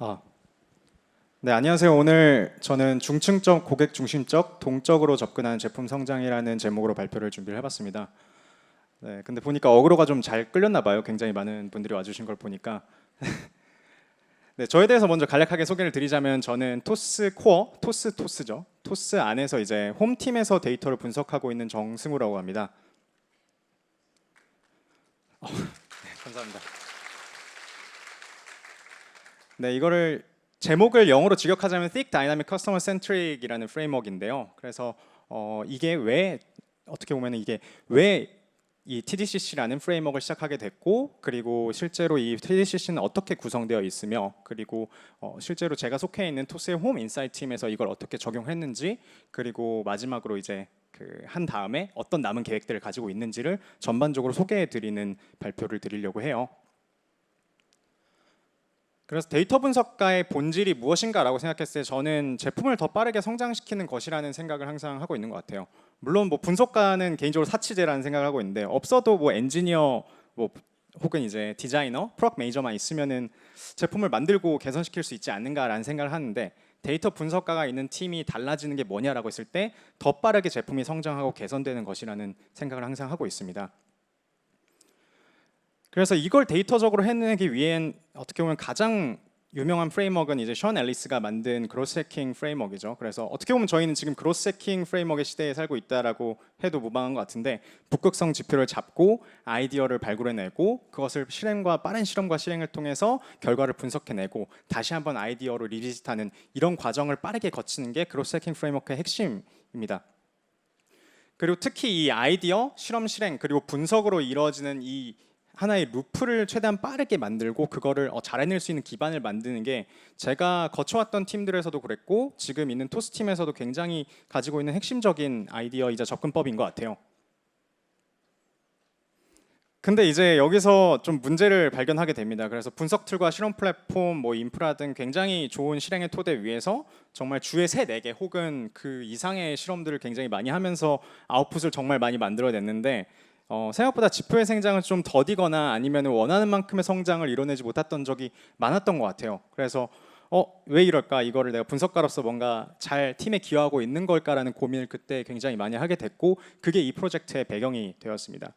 아, 네, 안녕하세요. 오늘 저는 중층적 고객 중심적 동적으로 접근하는 제품 성장이라는 제목으로 발표를 준비를 해봤습니다. 네, 근데 보니까 어그로가 좀 잘 끌렸나 봐요. 굉장히 많은 분들이 와주신 걸 보니까. 네, 저에 대해서 먼저 간략하게 소개를 드리자면 저는 토스 코어, 토스 토스죠. 토스 안에서 이제 홈팀에서 데이터를 분석하고 있는 정승우라고 합니다. 어, 네, 감사합니다. 네, 이거를 제목을 영어로 직역하자면 Thick Dynamic Customer Centric이라는 프레임워크인데요. 그래서 어, 이게 왜 어떻게 보면 이게 왜 이 TDCC라는 프레임워크를 시작하게 됐고 그리고 실제로 이 TDCC는 어떻게 구성되어 있으며 그리고 어, 실제로 제가 속해 있는 토스의 홈 인사이트 팀에서 이걸 어떻게 적용했는지 그리고 마지막으로 이제 그 한 다음에 어떤 남은 계획들을 가지고 있는지를 전반적으로 소개해 드리는 발표를 드리려고 해요. 그래서 데이터 분석가의 본질이 무엇인가라고 생각했을 때 저는 제품을 더 빠르게 성장시키는 것이라는 생각을 항상 하고 있는 것 같아요. 물론 뭐 분석가는 개인적으로 사치제라는 생각을 하고 있는데 없어도 뭐 엔지니어 뭐 혹은 이제 디자이너, 프로덕트 매니저만 있으면은 제품을 만들고 개선시킬 수 있지 않는가라는 생각을 하는데 데이터 분석가가 있는 팀이 달라지는 게 뭐냐라고 했을 때 더 빠르게 제품이 성장하고 개선되는 것이라는 생각을 항상 하고 있습니다. 그래서 이걸 데이터적으로 해내기 위한 어떻게 보면 가장 유명한 프레임워크는 이제 션 앨리스가 만든 그로스 해킹 프레임워크이죠. 그래서 어떻게 보면 저희는 지금 그로스 해킹 프레임워크의 시대에 살고 있다라고 해도 무방한 것 같은데 북극성 지표를 잡고 아이디어를 발굴해내고 그것을 실행과 빠른 실험과 실행을 통해서 결과를 분석해내고 다시 한번 아이디어로 리비짓하는 이런 과정을 빠르게 거치는 게 그로스 해킹 프레임워크의 핵심입니다. 그리고 특히 이 아이디어, 실험 실행 그리고 분석으로 이루어지는 이 하나의 루프를 최대한 빠르게 만들고 그거를 어, 잘 해낼 수 있는 기반을 만드는 게 제가 거쳐왔던 팀들에서도 그랬고 지금 있는 토스 팀에서도 굉장히 가지고 있는 핵심적인 아이디어이자 접근법인 것 같아요. 근데 이제 여기서 좀 문제를 발견하게 됩니다. 그래서 분석 툴과 실험 플랫폼, 뭐 인프라 등 굉장히 좋은 실행의 토대 위에서 정말 주에 세 네 개 혹은 그 이상의 실험들을 굉장히 많이 하면서 아웃풋을 정말 많이 만들어냈는데 어, 생각보다 지표의 생장은 좀 더디거나 아니면 원하는 만큼의 성장을 이뤄내지 못했던 적이 많았던 것 같아요. 그래서 어, 왜 이럴까? 이거를 내가 분석가로서 뭔가 잘 팀에 기여하고 있는 걸까라는 고민을 그때 굉장히 많이 하게 됐고 그게 이 프로젝트의 배경이 되었습니다.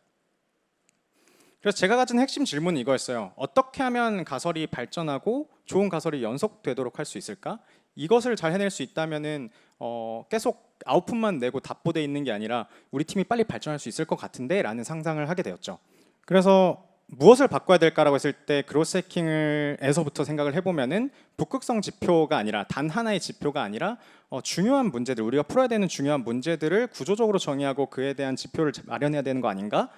그래서 제가 가진 핵심 질문은 이거였어요. 어떻게 하면 가설이 발전하고 좋은 가설이 연속되도록 할 수 있을까? 이것을 잘 해낼 수 있다면은 어, 계속 아웃풋만 내고 답보돼 있는 게 아니라 우리 팀이 빨리 발전할 수 있을 것 같은데라는 상상을 하게 되었죠. 그래서 무엇을 바꿔야 될까라고 했을 때 그로스 해킹을에서부터 생각을 해보면은 북극성 지표가 아니라 단 하나의 지표가 아니라 어, 중요한 문제들 우리가 풀어야 되는 중요한 문제들을 구조적으로 정의하고 그에 대한 지표를 마련해야 되는 거 아닌가?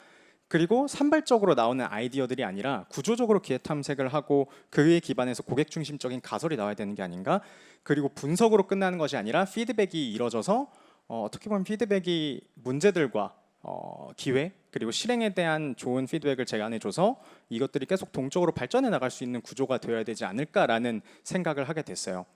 그리고 산발적으로 나오는 아이디어들이 아니라 구조적으로 기회 탐색을 하고 그에 기반해서 고객 중심적인 가설이 나와야 되는 게 아닌가? 그리고 분석으로 끝나는 것이 아니라 피드백이 이뤄져서 어, 어떻게 보면 피드백이 문제들과 어, 기회 그리고 실행에 대한 좋은 피드백을 제가 안해줘서 이것들이 계속 동적으로 발전해 나갈 수 있는 구조가 되어야 되지 않을까라는 생각을 하게 됐어요.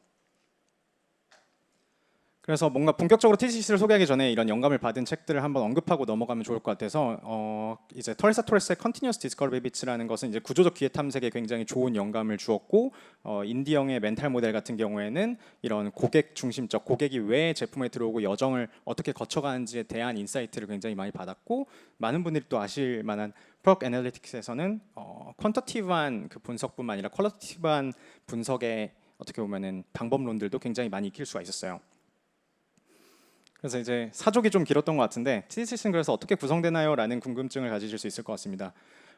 그래서 뭔가 본격적으로 TCC를 소개하기 전에 이런 영감을 받은 책들을 한번 언급하고 넘어가면 좋을 것 같아서 어, 이제 터리사 토레스의 Continuous Discovery Bits라는 것은 이제 구조적 기회 탐색에 굉장히 좋은 영감을 주었고 어, 인디형의 멘탈 모델 같은 경우에는 이런 고객 중심적 고객이 왜 제품에 들어오고 여정을 어떻게 거쳐가는지에 대한 인사이트를 굉장히 많이 받았고 많은 분들이 또 아실 만한 프로덕 애널리틱스에서는 어, 퀀터티브한 그 분석뿐만 아니라 퀄러티브한 분석의 어떻게 보면은 방법론들도 굉장히 많이 익힐 수가 있었어요. 그래서 이제 사족이 좀 길었던 것 같은데 TDCC는 그래서 어떻게 구성되나요? 라는 궁금증을 가지실 수 있을 것 같습니다.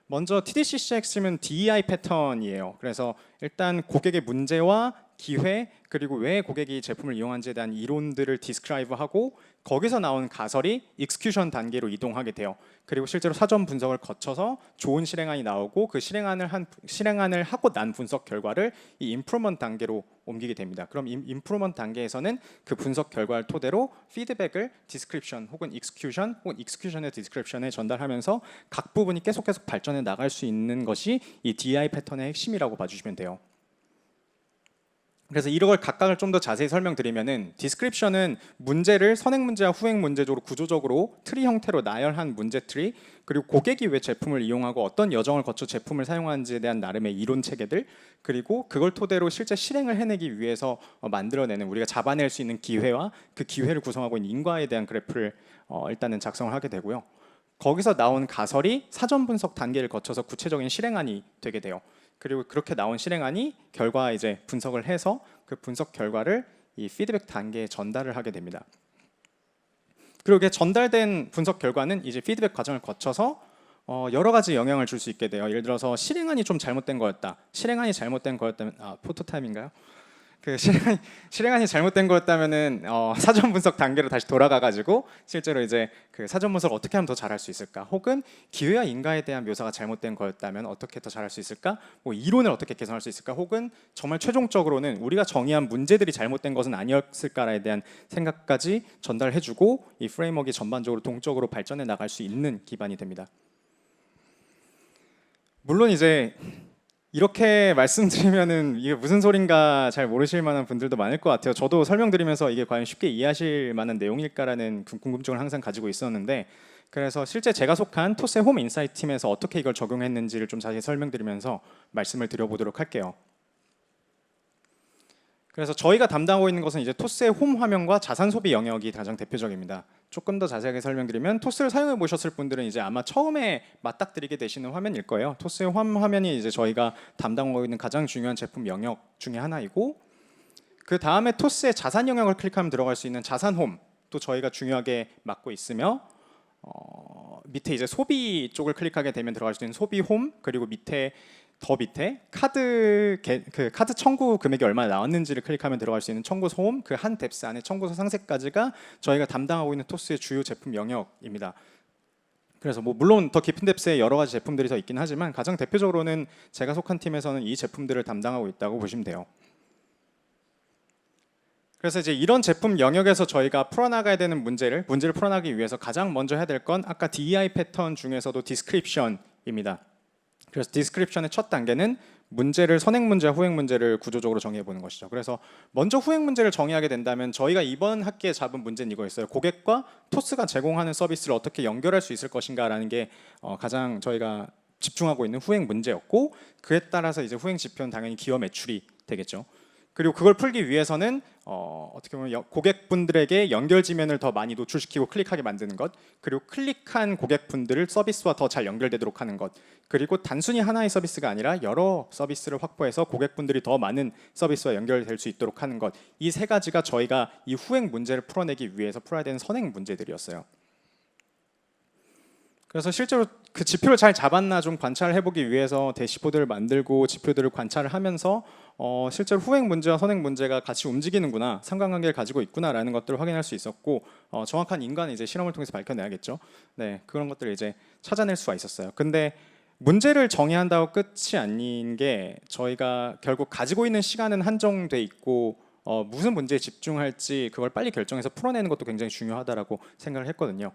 먼저 TDCC의 핵심은 DEI 패턴이에요. 그래서 일단 고객의 문제와 기회 그리고 왜 고객이 제품을 이용한지에 대한 이론들을 디스크라이브하고 거기서 나온 가설이 익스큐션 단계로 이동하게 돼요. 그리고 실제로 사전 분석을 거쳐서 좋은 실행안이 나오고 그 실행안을 한 실행안을 하고 난 분석 결과를 이 임프루먼트 단계로 옮기게 됩니다. 그럼 임프루먼트 단계에서는 그 분석 결과를 토대로 피드백을 디스크립션 혹은 익스큐션 혹은 익스큐션의 디스크립션에 전달하면서 각 부분이 계속 계속 발전해 나갈 수 있는 것이 이 DI 패턴의 핵심이라고 봐주시면 돼요. 그래서 이걸 각각을 좀 더 자세히 설명드리면은 디스크립션은 문제를 선행 문제와 후행 문제적으로 구조적으로 트리 형태로 나열한 문제 트리 그리고 고객이 왜 제품을 이용하고 어떤 여정을 거쳐 제품을 사용하는지에 대한 나름의 이론 체계들 그리고 그걸 토대로 실제 실행을 해내기 위해서 어, 만들어내는 우리가 잡아낼 수 있는 기회와 그 기회를 구성하고 있는 인과에 대한 그래프를 어, 일단은 작성을 하게 되고요. 거기서 나온 가설이 사전 분석 단계를 거쳐서 구체적인 실행안이 되게 돼요. 그리고 그렇게 나온 실행안이 결과 이제 분석을 해서 그 분석 결과를 이 피드백 단계에 전달을 하게 됩니다. 그리고 전달된 분석 결과는 이제 피드백 과정을 거쳐서 어, 여러 가지 영향을 줄 수 있게 돼요. 예를 들어서 실행안이 좀 잘못된 거였다. 실행안이 잘못된 거였다면 아 포토타임인가요? 그 실행, 실행안이 잘못된 거였다면은 어, 사전 분석 단계로 다시 돌아가 가지고 실제로 이제 그 사전 분석 을 어떻게 하면 더 잘할 수 있을까? 혹은 기회와 인과에 대한 묘사가 잘못된 거였다면 어떻게 더 잘할 수 있을까? 뭐 이론을 어떻게 개선할 수 있을까? 혹은 정말 최종적으로는 우리가 정의한 문제들이 잘못된 것은 아니었을까에 대한 생각까지 전달해주고 이 프레임워크가 전반적으로 동적으로 발전해 나갈 수 있는 기반이 됩니다. 물론 이제 이렇게 말씀드리면은 이게 무슨 소린가 잘 모르실 만한 분들도 많을 것 같아요. 저도 설명드리면서 이게 과연 쉽게 이해하실 만한 내용일까라는 궁- 궁금증을 항상 가지고 있었는데 그래서 실제 제가 속한 토스의 홈 인사이트 팀에서 어떻게 이걸 적용했는지를 좀 자세히 설명드리면서 말씀을 드려보도록 할게요. 그래서 저희가 담당하고 있는 것은 이제 토스의 홈 화면과 자산 소비 영역이 가장 대표적입니다. 조금 더 자세하게 설명드리면 토스를 사용해 보셨을 분들은 이제 아마 처음에 맞닥뜨리게 되시는 화면일 거예요. 토스의 홈 화면이 이제 저희가 담당하고 있는 가장 중요한 제품 영역 중에 하나이고 그 다음에 토스의 자산 영역을 클릭하면 들어갈 수 있는 자산 홈 또 저희가 중요하게 맡고 있으며 어, 밑에 이제 소비 쪽을 클릭하게 되면 들어갈 수 있는 소비 홈 그리고 밑에 더 밑에 카드 개, 그 카드 청구 금액이 얼마나 나왔는지를 클릭하면 들어갈 수 있는 청구 소음 그 한 뎁스 안에 청구서 상세까지가 저희가 담당하고 있는 토스의 주요 제품 영역입니다. 그래서 뭐 물론 더 깊은 뎁스에 여러 가지 제품들이 더 있긴 하지만 가장 대표적으로는 제가 속한 팀에서는 이 제품들을 담당하고 있다고 보시면 돼요. 그래서 이제 이런 제품 영역에서 저희가 풀어나가야 되는 문제를 문제를 풀어나기 위해서 가장 먼저 해야 될 건 아까 DEI 패턴 중에서도 디스크립션입니다. 그래서 디스크립션의 첫 단계는 문제를 선행 문제와 후행 문제를 구조적으로 정의해 보는 것이죠. 그래서 먼저 후행 문제를 정의하게 된다면 저희가 이번 학기에 잡은 문제는 이거였어요. 고객과 토스가 제공하는 서비스를 어떻게 연결할 수 있을 것인가라는 게 어, 가장 저희가 집중하고 있는 후행 문제였고 그에 따라서 이제 후행 지표는 당연히 기업 매출이 되겠죠. 그리고 그걸 풀기 위해서는 어, 어떻게 보면 여- 고객분들에게 연결 지면을 더 많이 노출시키고 클릭하게 만드는 것, 그리고 클릭한 고객분들을 서비스와 더 잘 연결되도록 하는 것, 그리고 단순히 하나의 서비스가 아니라 여러 서비스를 확보해서 고객분들이 더 많은 서비스와 연결될 수 있도록 하는 것, 이 세 가지가 저희가 이 후행 문제를 풀어내기 위해서 풀어야 되는 선행 문제들이었어요. 그래서 실제로 그 지표를 잘 잡았나 좀 관찰을 해보기 위해서 대시보드를 만들고 지표들을 관찰을 하면서 어, 실제로 후행 문제와 선행 문제가 같이 움직이는구나 상관관계를 가지고 있구나라는 것들을 확인할 수 있었고 어, 정확한 인간은 이제 실험을 통해서 밝혀내야겠죠. 네 그런 것들을 이제 찾아낼 수가 있었어요. 근데 문제를 정의한다고 끝이 아닌 게 저희가 결국 가지고 있는 시간은 한정돼 있고 어, 무슨 문제에 집중할지 그걸 빨리 결정해서 풀어내는 것도 굉장히 중요하다라고 생각을 했거든요.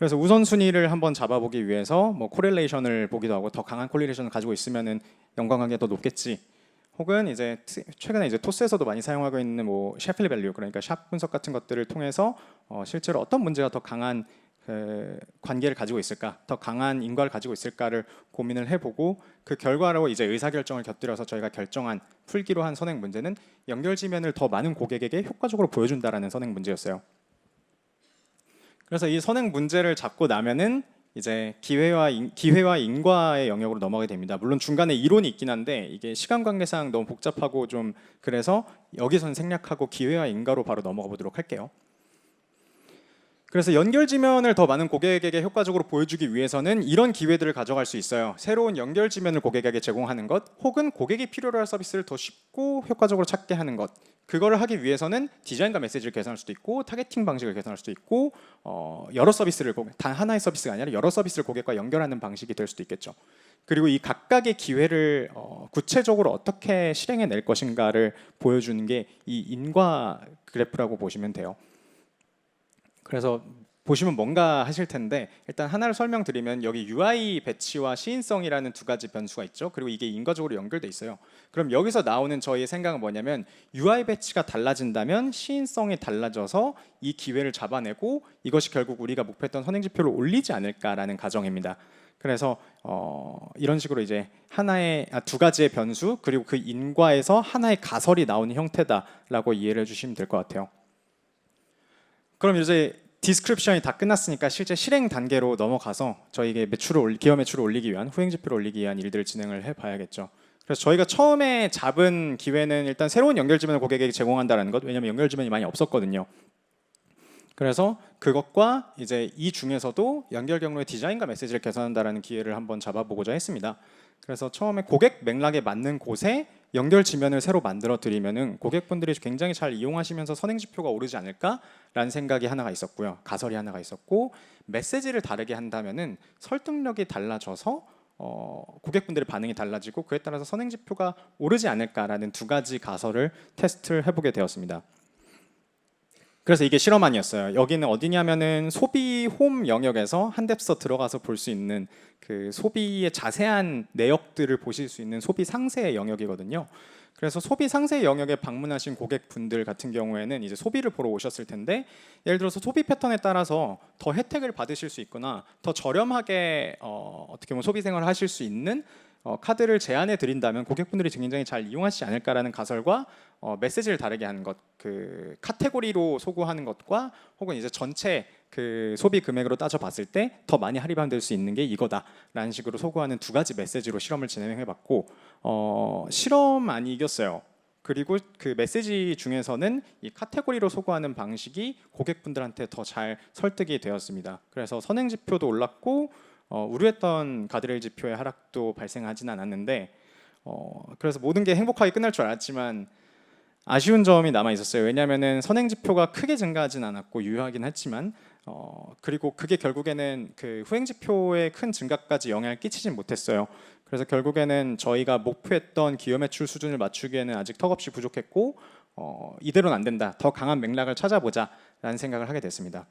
그래서 우선순위를 한번 잡아보기 위해서 뭐 코렐레이션을 보기도 하고 더 강한 코렐레이션을 가지고 있으면은 연관관계가 더 높겠지. 혹은 이제 트- 최근에 이제 토스에서도 많이 사용하고 있는 뭐 셰플리 밸류 그러니까 샵 분석 같은 것들을 통해서 어, 실제로 어떤 문제가 더 강한 그 관계를 가지고 있을까, 더 강한 인과를 가지고 있을까를 고민을 해보고 그 결과로 이제 의사결정을 곁들여서 저희가 결정한 풀기로 한 선행 문제는 연결 지면을 더 많은 고객에게 효과적으로 보여준다라는 선행 문제였어요. 그래서 이 선행 문제를 잡고 나면은 이제 기회와 인, 기회와 인과의 영역으로 넘어가게 됩니다. 물론 중간에 이론이 있긴 한데 이게 시간 관계상 너무 복잡하고 좀 그래서 여기선 생략하고 기회와 인과로 바로 넘어가 보도록 할게요. 그래서 연결 지면을 더 많은 고객에게 효과적으로 보여주기 위해서는 이런 기회들을 가져갈 수 있어요. 새로운 연결 지면을 고객에게 제공하는 것, 혹은 고객이 필요로 할 서비스를 더 쉽고 효과적으로 찾게 하는 것. 그거를 하기 위해서는 디자인과 메시지를 개선할 수도 있고 타겟팅 방식을 개선할 수도 있고 어, 여러 서비스를 단 하나의 서비스가 아니라 여러 서비스를 고객과 연결하는 방식이 될 수도 있겠죠. 그리고 이 각각의 기회를 어, 구체적으로 어떻게 실행해 낼 것인가를 보여주는 게 이 인과 그래프라고 보시면 돼요. 그래서 보시면 뭔가 하실 텐데 일단 하나를 설명드리면 여기 UI 배치와 시인성이라는 두 가지 변수가 있죠. 그리고 이게 인과적으로 연결돼 있어요. 그럼 여기서 나오는 저희의 생각은 뭐냐면 UI 배치가 달라진다면 시인성이 달라져서 이 기회를 잡아내고 이것이 결국 우리가 목표했던 선행 지표를 올리지 않을까라는 가정입니다. 그래서 어, 이런 식으로 이제 하나의 아, 두 가지의 변수 그리고 그 인과에서 하나의 가설이 나오는 형태다라고 이해를 해주시면 될 것 같아요. 그럼 이제 디스크립션이 다 끝났으니까 실제 실행 단계로 넘어가서 저희에게 매출을 올리, 기업 매출을 올리기 위한 후행 지표를 올리기 위한 일들을 진행을 해봐야겠죠. 그래서 저희가 처음에 잡은 기회는 일단 새로운 연결지면을 고객에게 제공한다는 것, 왜냐하면 연결지면이 많이 없었거든요. 그래서 그것과 이제 이 중에서도 연결 경로의 디자인과 메시지를 개선한다라는 기회를 한번 잡아보고자 했습니다. 그래서 처음에 고객 맥락에 맞는 곳에 연결 지면을 새로 만들어 드리면은 고객분들이 굉장히 잘 이용하시면서 선행 지표가 오르지 않을까라는 생각이 하나가 있었고요. 가설이 하나가 있었고 메시지를 다르게 한다면은 설득력이 달라져서 어, 고객분들의 반응이 달라지고 그에 따라서 선행 지표가 오르지 않을까라는 두 가지 가설을 테스트를 해보게 되었습니다. 그래서 이게 실험안이었어요. 여기는 어디냐면은 소비 홈 영역에서 한 뎁서 들어가서 볼 수 있는 그 소비의 자세한 내역들을 보실 수 있는 소비 상세 영역이거든요. 그래서 소비 상세 영역에 방문하신 고객분들 같은 경우에는 이제 소비를 보러 오셨을 텐데 예를 들어서 소비 패턴에 따라서 더 혜택을 받으실 수 있거나 더 저렴하게 어, 어떻게 보면 소비 생활을 하실 수 있는 어, 카드를 제안해 드린다면 고객분들이 굉장히 잘 이용하시지 않을까라는 가설과 어, 메시지를 다르게 하는 것, 그 카테고리로 소구하는 것과 혹은 이제 전체 그 소비 금액으로 따져 봤을 때 더 많이 할인받을 수 있는 게 이거다라는 식으로 소구하는 두 가지 메시지로 실험을 진행해 봤고 어, 실험 안 이겼어요. 그리고 그 메시지 중에서는 이 카테고리로 소구하는 방식이 고객분들한테 더 잘 설득이 되었습니다. 그래서 선행 지표도 올랐고 어, 우려했던 가드레일 지표의 하락도 발생하진 않았는데 어, 그래서 모든 게 행복하게 끝날 줄 알았지만 아쉬운 점이 남아 있었어요. 왜냐하면은 선행 지표가 크게 증가하진 않았고 유효하긴 했지만 어, 그리고 그게 결국에는 그 후행 지표의 큰 증가까지 영향을 끼치진 못했어요. 그래서 결국에는 저희가 목표했던 기업 매출 수준을 맞추기에는 아직 턱없이 부족했고 어, 이대로는 안 된다. 더 강한 맥락을 찾아보자라는 생각을 하게 됐습니다.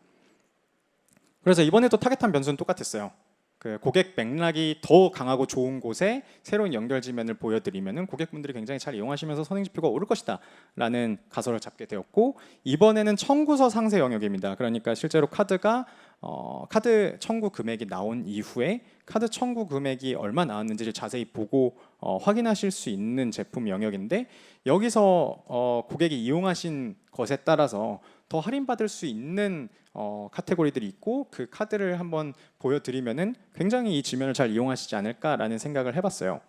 그래서 이번에도 타겟한 변수는 똑같았어요. 그 고객 맥락이 더 강하고 좋은 곳에 새로운 연결지면을 보여드리면은 고객분들이 굉장히 잘 이용하시면서 선행 지표가 오를 것이다라는 가설을 잡게 되었고 이번에는 청구서 상세 영역입니다. 그러니까 실제로 카드가 어, 카드 청구 금액이 나온 이후에 카드 청구 금액이 얼마 나왔는지를 자세히 보고 어, 확인하실 수 있는 제품 영역인데 여기서 어, 고객이 이용하신 것에 따라서 더 할인받을 수 있는 어, 카테고리들이 있고 그 카드를 한번 보여드리면은 굉장히 이 지면을 잘 이용하시지 않을까라는 생각을 해봤어요.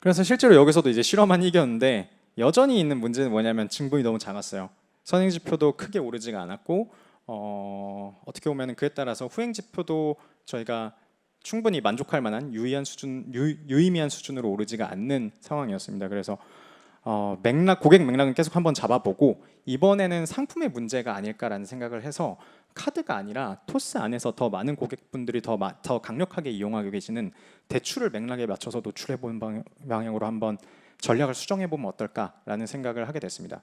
그래서 실제로 여기서도 이제 실험만 이겼는데 여전히 있는 문제는 뭐냐면 증분이 너무 작았어요. 선행 지표도 크게 오르지가 않았고 어, 어떻게 보면 그에 따라서 후행 지표도 저희가 충분히 만족할 만한 유의한 수준 유, 유의미한 수준으로 오르지가 않는 상황이었습니다. 그래서 어, 맥락 고객 맥락은 계속 한번 잡아보고 이번에는 상품의 문제가 아닐까라는 생각을 해서 카드가 아니라 토스 안에서 더 많은 고객분들이 더, 마, 더 강력하게 이용하고 계시는 대출을 맥락에 맞춰서 노출해 보는 방, 방향으로 한번 전략을 수정해 보면 어떨까라는 생각을 하게 됐습니다.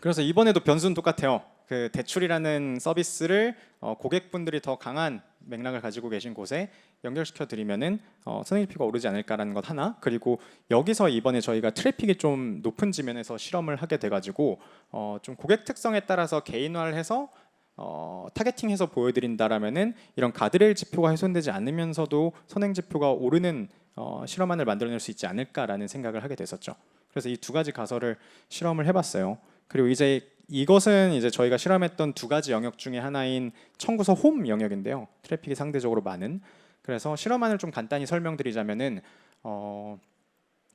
그래서 이번에도 변수는 똑같아요. 그 대출이라는 서비스를 어, 고객분들이 더 강한 맥락을 가지고 계신 곳에 연결시켜 드리면은 어, 선행지표가 오르지 않을까라는 것 하나 그리고 여기서 이번에 저희가 트래픽이 좀 높은 지면에서 실험을 하게 돼가지고 어, 좀 고객 특성에 따라서 개인화를 해서 어, 타겟팅해서 보여드린다라면은 이런 가드레일 지표가 훼손되지 않으면서도 선행 지표가 오르는 어, 실험안을 만들어낼 수 있지 않을까라는 생각을 하게 됐었죠. 그래서 이 두 가지 가설을 실험을 해봤어요. 그리고 이제 이것은 이제 저희가 실험했던 두 가지 영역 중에 하나인 청구서 홈 영역인데요. 트래픽이 상대적으로 많은. 그래서 실험안을 좀 간단히 설명드리자면은 어,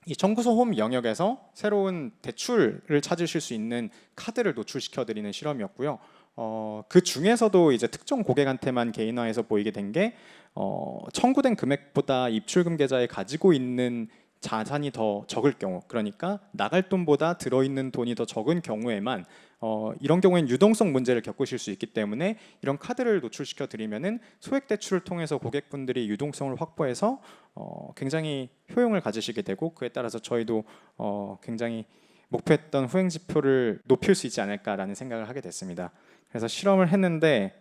이 청구서 홈 영역에서 새로운 대출을 찾으실 수 있는 카드를 노출시켜 드리는 실험이었고요. 어, 그 중에서도 이제 특정 고객한테만 개인화해서 보이게 된게 어, 청구된 금액보다 입출금 계좌에 가지고 있는 자산이 더 적을 경우 그러니까 나갈 돈보다 들어있는 돈이 더 적은 경우에만 어, 이런 경우에는 유동성 문제를 겪으실 수 있기 때문에 이런 카드를 노출시켜 드리면은 소액 대출을 통해서 고객분들이 유동성을 확보해서 어, 굉장히 효용을 가지시게 되고 그에 따라서 저희도 어, 굉장히 목표했던 후행 지표를 높일 수 있지 않을까라는 생각을 하게 됐습니다. 그래서 실험을 했는데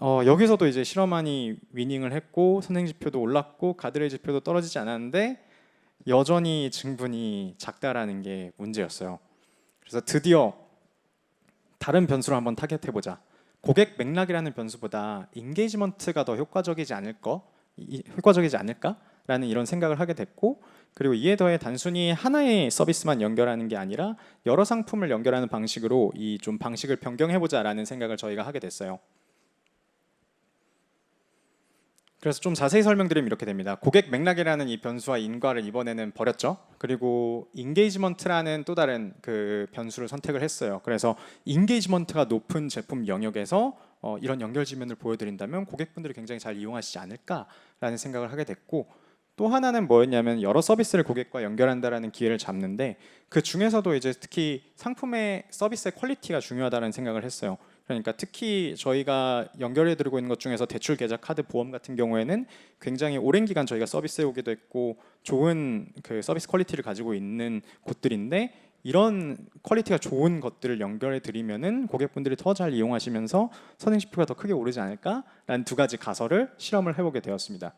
어, 여기서도 이제 실험안이 위닝을 했고 선행 지표도 올랐고 가드레일 지표도 떨어지지 않았는데 여전히 증분이 작다라는 게 문제였어요. 그래서 드디어 다른 변수를 한번 타겟해 보자. 고객 맥락이라는 변수보다 인게이지먼트가 더 효과적이지 않을까? 이- 효과적이지 않을까라는 이런 생각을 하게 됐고 그리고 이에 더해 단순히 하나의 서비스만 연결하는 게 아니라 여러 상품을 연결하는 방식으로 이 좀 방식을 변경해 보자라는 생각을 저희가 하게 됐어요. 그래서 좀 자세히 설명드리면 이렇게 됩니다. 고객 맥락이라는 이 변수와 인과를 이번에는 버렸죠. 그리고 인게이지먼트라는 또 다른 그 변수를 선택을 했어요. 그래서 인게이지먼트가 높은 제품 영역에서 어, 이런 연결 지면을 보여드린다면 고객분들이 굉장히 잘 이용하시지 않을까라는 생각을 하게 됐고 또 하나는 뭐였냐면 여러 서비스를 고객과 연결한다라는 기회를 잡는데 그 중에서도 이제 특히 상품의 서비스의 퀄리티가 중요하다는 생각을 했어요. 그러니까 특히 저희가 연결해 드리고 있는 것 중에서 대출 계좌 카드 보험 같은 경우에는 굉장히 오랜 기간 저희가 서비스해 오기도 했고 좋은 그 서비스 퀄리티를 가지고 있는 곳들인데 이런 퀄리티가 좋은 것들을 연결해 드리면은 고객분들이 더 잘 이용하시면서 선행 지표가 더 크게 오르지 않을까라는 두 가지 가설을 실험을 해보게 되었습니다.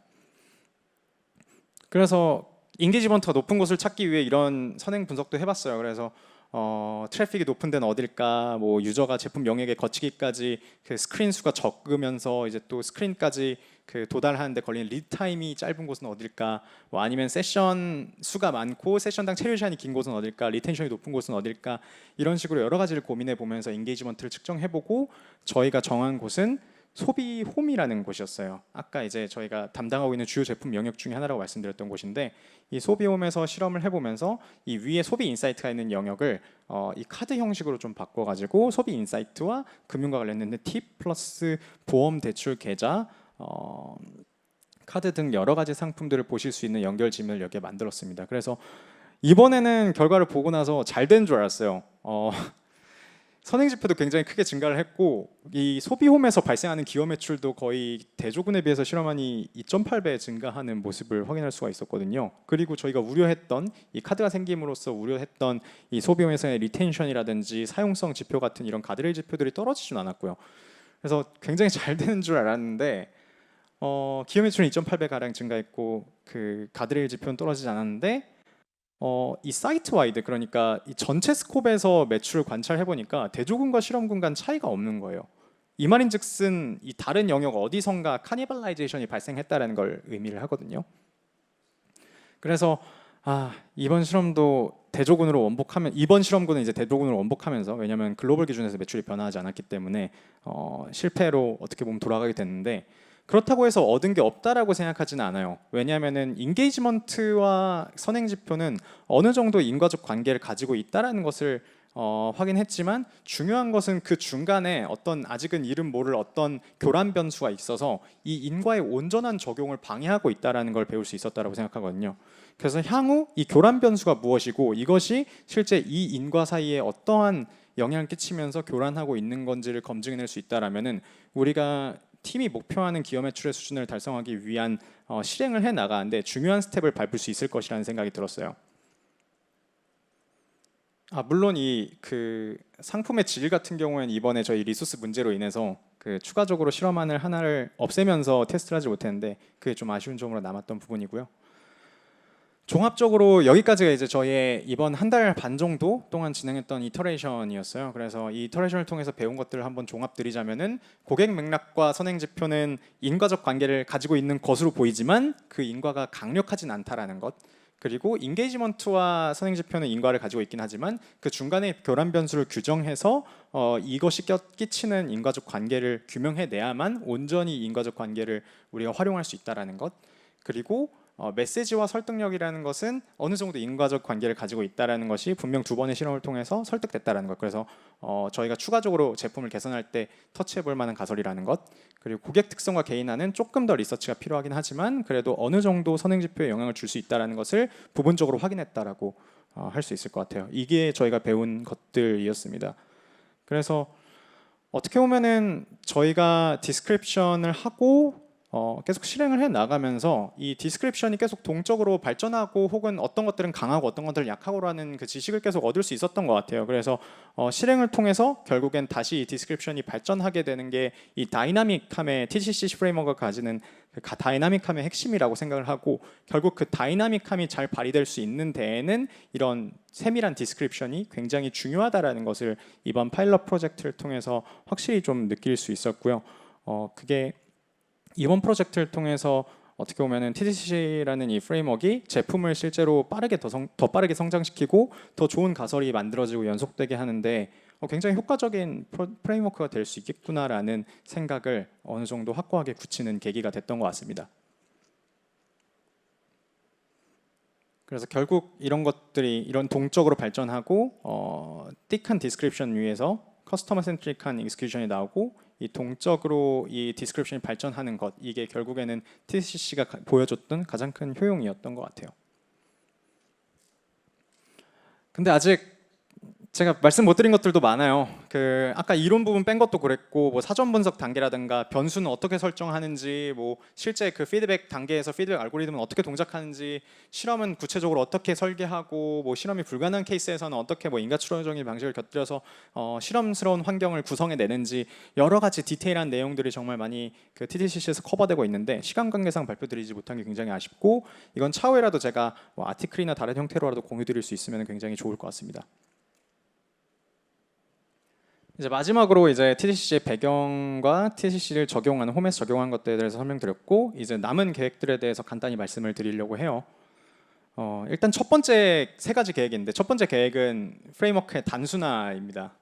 그래서 인게지먼트가 높은 곳을 찾기 위해 이런 선행 분석도 해봤어요. 그래서 어, 트래픽이 높은 데는 어딜까, 뭐 유저가 제품 영역에 거치기까지 그 스크린 수가 적으면서 이제 또 스크린까지 그 도달하는데 걸리는 리드 타임이 짧은 곳은 어딜까, 뭐 아니면 세션 수가 많고 세션당 체류 시간이 긴 곳은 어딜까, 리텐션이 높은 곳은 어딜까? 이런 식으로 여러 가지를 고민해 보면서 인게이지먼트를 측정해 보고 저희가 정한 곳은 소비 홈이라는 곳이었어요. 아까 이제 저희가 담당하고 있는 주요 제품 영역 중에 하나라고 말씀드렸던 곳인데 이 소비 홈에서 실험을 해보면서 이 위에 소비 인사이트가 있는 영역을 어, 이 카드 형식으로 좀 바꿔가지고 소비 인사이트와 금융과 관련된 팁 플러스 보험 대출 계좌 어, 카드 등 여러 가지 상품들을 보실 수 있는 연결 지문을 여기에 만들었습니다. 그래서 이번에는 결과를 보고 나서 잘 된 줄 알았어요. 어, 선행 지표도 굉장히 크게 증가를 했고 이 소비홈에서 발생하는 기업 매출도 거의 대조군에 비해서 실험안이 2.8배 증가하는 모습을 확인할 수가 있었거든요. 그리고 저희가 우려했던 이 카드가 생김으로써 우려했던 이 소비홈에서의 리텐션이라든지 사용성 지표 같은 이런 가드레일 지표들이 떨어지진 않았고요. 그래서 굉장히 잘 되는 줄 알았는데 어, 기업 매출은 2.8배 가량 증가했고 그 가드레일 지표는 떨어지지 않았는데 어, 이 사이트 와이드 그러니까 이 전체 스콥에서 매출을 관찰해 보니까 대조군과 실험군 간 차이가 없는 거예요. 이 말인즉슨 이 다른 영역 어디선가 카니발라이제이션이 발생했다라는 걸 의미를 하거든요. 그래서 아 이번 실험도 대조군으로 원복하면 이번 실험군은 이제 대조군으로 원복하면서 왜냐하면 글로벌 기준에서 매출이 변화하지 않았기 때문에 어, 실패로 어떻게 보면 돌아가게 됐는데 그렇다고 해서 얻은 게 없다라고 생각하지는 않아요. 왜냐하면은 인게이지먼트와 선행 지표는 어느 정도 인과적 관계를 가지고 있다라는 것을 어, 확인했지만 중요한 것은 그 중간에 어떤 아직은 이름 모를 어떤 교란 변수가 있어서 이 인과의 온전한 적용을 방해하고 있다라는 걸 배울 수 있었다라고 생각하거든요. 그래서 향후 이 교란 변수가 무엇이고 이것이 실제 이 인과 사이에 어떠한 영향을 끼치면서 교란하고 있는 건지를 검증해낼 수 있다라면은 우리가 팀이 목표하는 기업 매출의 수준을 달성하기 위한 어, 실행을 해 나가는데 중요한 스텝을 밟을 수 있을 것이라는 생각이 들었어요. 아 물론 이 그 상품의 질 같은 경우에는 이번에 저희 리소스 문제로 인해서 그 추가적으로 실험안을 하나를 없애면서 테스트를 하지 못했는데 그게 좀 아쉬운 점으로 남았던 부분이고요. 종합적으로 여기까지가 이제 저희의 이번 한 달 반 정도 동안 진행했던 이터레이션이었어요. 그래서 이 이터레이션을 통해서 배운 것들을 한번 종합드리자면은 고객 맥락과 선행 지표는 인과적 관계를 가지고 있는 것으로 보이지만 그 인과가 강력하진 않다라는 것. 그리고 인게이지먼트와 선행 지표는 인과를 가지고 있긴 하지만 그 중간에 교란 변수를 규정해서 어, 이것이 껴, 끼치는 인과적 관계를 규명해내야만 온전히 인과적 관계를 우리가 활용할 수 있다라는 것. 그리고 어, 메시지와 설득력이라는 것은 어느 정도 인과적 관계를 가지고 있다라는 것이 분명 두 번의 실험을 통해서 설득됐다라는 것. 그래서 어, 저희가 추가적으로 제품을 개선할 때 터치해볼 만한 가설이라는 것. 그리고 고객 특성과 개인화는 조금 더 리서치가 필요하긴 하지만 그래도 어느 정도 선행 지표에 영향을 줄 수 있다라는 것을 부분적으로 확인했다라고 어, 할수 있을 것 같아요. 이게 저희가 배운 것들이었습니다. 그래서 어떻게 보면은 저희가 디스크립션을 하고 어, 계속 실행을 해 나가면서 이 디스크립션이 계속 동적으로 발전하고 혹은 어떤 것들은 강하고 어떤 것들은 약하고라는 그 지식을 계속 얻을 수 있었던 것 같아요. 그래서 어, 실행을 통해서 결국엔 다시 이 디스크립션이 발전하게 되는 게 이 다이나믹함의 TCC 프레임워크가 가지는 그 가- 다이나믹함의 핵심이라고 생각을 하고 결국 그 다이나믹함이 잘 발휘될 수 있는 데에는 이런 세밀한 디스크립션이 굉장히 중요하다라는 것을 이번 파일럿 프로젝트를 통해서 확실히 좀 느낄 수 있었고요. 어, 그게 이번 프로젝트를 통해서 어떻게 보면은 TDC라는 이 프레임워크가 제품을 실제로 빠르게 더, 성, 더 빠르게 성장시키고 더 좋은 가설이 만들어지고 연속되게 하는데 어, 굉장히 효과적인 프레임워크가 될 수 있겠구나라는 생각을 어느 정도 확고하게 굳히는 계기가 됐던 것 같습니다. 그래서 결국 이런 것들이 이런 동적으로 발전하고 어, 띡한 디스크립션 위에서 커스터머 센트릭한 익스큐션이 나오고 이 동적으로 이 디스크립션이 발전하는 것 이게 결국에는 TCC가 보여줬던 가장 큰 효용이었던 것 같아요. 근데 아직 제가 말씀 못 드린 것들도 많아요. 그 아까 이론 부분 뺀 것도 그랬고 뭐 사전 분석 단계라든가 변수는 어떻게 설정하는지 뭐 실제 그 피드백 단계에서 피드백 알고리즘은 어떻게 동작하는지 실험은 구체적으로 어떻게 설계하고 뭐 실험이 불가능한 케이스에서는 어떻게 뭐 인과 추론적인 방식을 곁들여서 어, 실험스러운 환경을 구성해 내는지 여러 가지 디테일한 내용들이 정말 많이 그 TDCC에서 커버되고 있는데 시간 관계상 발표드리지 못한 게 굉장히 아쉽고 이건 차후에라도 제가 뭐 아티클이나 다른 형태로라도 공유 드릴 수 있으면 굉장히 좋을 것 같습니다. 이제 마지막으로 이제 TDC의 배경과 TDC를 적용하는 홈에서 적용한 것들에 대해서 설명드렸고 이제 남은 계획들에 대해서 간단히 말씀을 드리려고 해요. 어, 일단 첫 번째 세 가지 계획인데 첫 번째 계획은 프레임워크의 단순화입니다.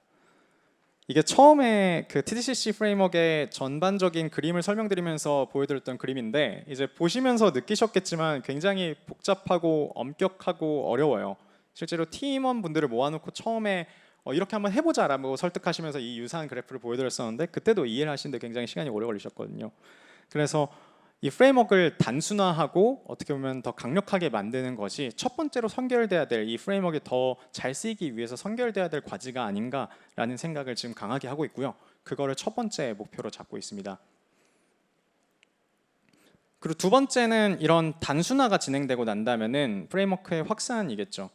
이게 처음에 그 TDCC 프레임워크의 전반적인 그림을 설명드리면서 보여드렸던 그림인데 이제 보시면서 느끼셨겠지만 굉장히 복잡하고 엄격하고 어려워요. 실제로 팀원 분들을 모아놓고 처음에 어, 이렇게 한번 해보자라고 설득하시면서 이 유사한 그래프를 보여드렸었는데 그때도 이해를 하시는데 굉장히 시간이 오래 걸리셨거든요. 그래서 이 프레임워크를 단순화하고 어떻게 보면 더 강력하게 만드는 것이 첫 번째로 선결돼야 될 이 프레임워크가 더 잘 쓰이기 위해서 선결돼야 될 과제가 아닌가라는 생각을 지금 강하게 하고 있고요. 그거를 첫 번째 목표로 잡고 있습니다. 그리고 두 번째는 이런 단순화가 진행되고 난다면은 프레임워크의 확산이겠죠.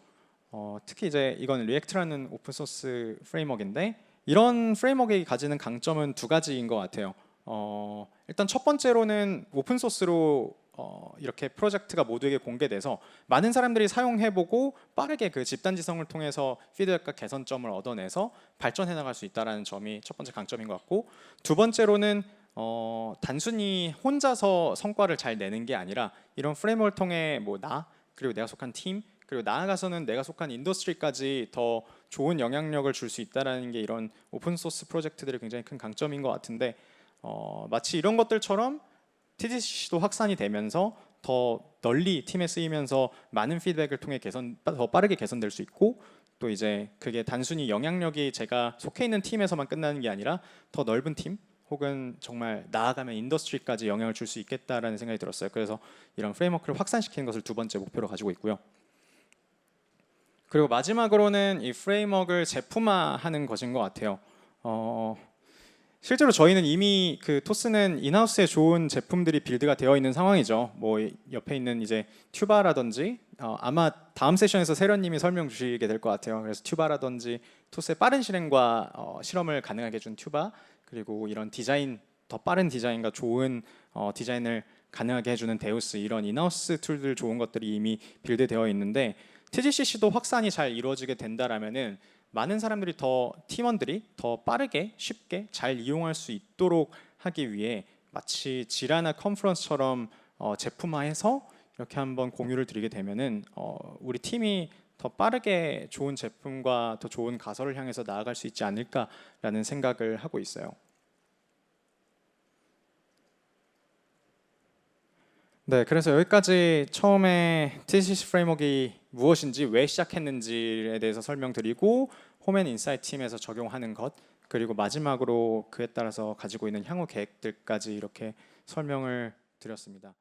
어, 특히 이제 이건 리액트라는 오픈 소스 프레임워크인데 이런 프레임워크가 가지는 강점은 두 가지인 것 같아요. 어, 일단 첫 번째로는 오픈 소스로 어, 이렇게 프로젝트가 모두에게 공개돼서 많은 사람들이 사용해보고 빠르게 그 집단지성을 통해서 피드백과 개선점을 얻어내서 발전해 나갈 수 있다는 점이 첫 번째 강점인 것 같고 두 번째로는 어, 단순히 혼자서 성과를 잘 내는 게 아니라 이런 프레임워크를 통해 뭐 나 그리고 내가 속한 팀 그리고 나아가서는 내가 속한 인더스트리까지 더 좋은 영향력을 줄 수 있다라는 게 이런 오픈 소스 프로젝트들의 굉장히 큰 강점인 것 같은데 어, 마치 이런 것들처럼 TDC도 확산이 되면서 더 널리 팀에 쓰이면서 많은 피드백을 통해 개선 더 빠르게 개선될 수 있고 또 이제 그게 단순히 영향력이 제가 속해 있는 팀에서만 끝나는 게 아니라 더 넓은 팀 혹은 정말 나아가면 인더스트리까지 영향을 줄 수 있겠다라는 생각이 들었어요. 그래서 이런 프레임워크를 확산시키는 것을 두 번째 목표로 가지고 있고요. 그리고 마지막으로는 이 프레임워크를 제품화하는 것인 것 같아요. 어, 실제로 저희는 이미 그 토스는 인하우스에 좋은 제품들이 빌드가 되어 있는 상황이죠. 뭐 옆에 있는 이제 튜바라든지 어, 아마 다음 세션에서 세련님이 설명 주시게 될 것 같아요. 그래서 튜바라든지 토스의 빠른 실행과 어, 실험을 가능하게 해준 튜바 그리고 이런 디자인 더 빠른 디자인과 좋은 어, 디자인을 가능하게 해주는 데우스 이런 인하우스 툴들 좋은 것들이 이미 빌드되어 있는데 TGCC도 확산이 잘 이루어지게 된다라면은 많은 사람들이 더 팀원들이 더 빠르게 쉽게 잘 이용할 수 있도록 하기 위해 마치 지라나 컨퍼런스처럼 어, 제품화해서 이렇게 한번 공유를 드리게 되면은 어, 우리 팀이 더 빠르게 좋은 제품과 더 좋은 가설을 향해서 나아갈 수 있지 않을까라는 생각을 하고 있어요. 네, 그래서 여기까지 처음에 TCC 프레임워크가 무엇인지 왜 시작했는지에 대해서 설명드리고 홈앤 인사이트 팀에서 적용하는 것 그리고 마지막으로 그에 따라서 가지고 있는 향후 계획들까지 이렇게 설명을 드렸습니다.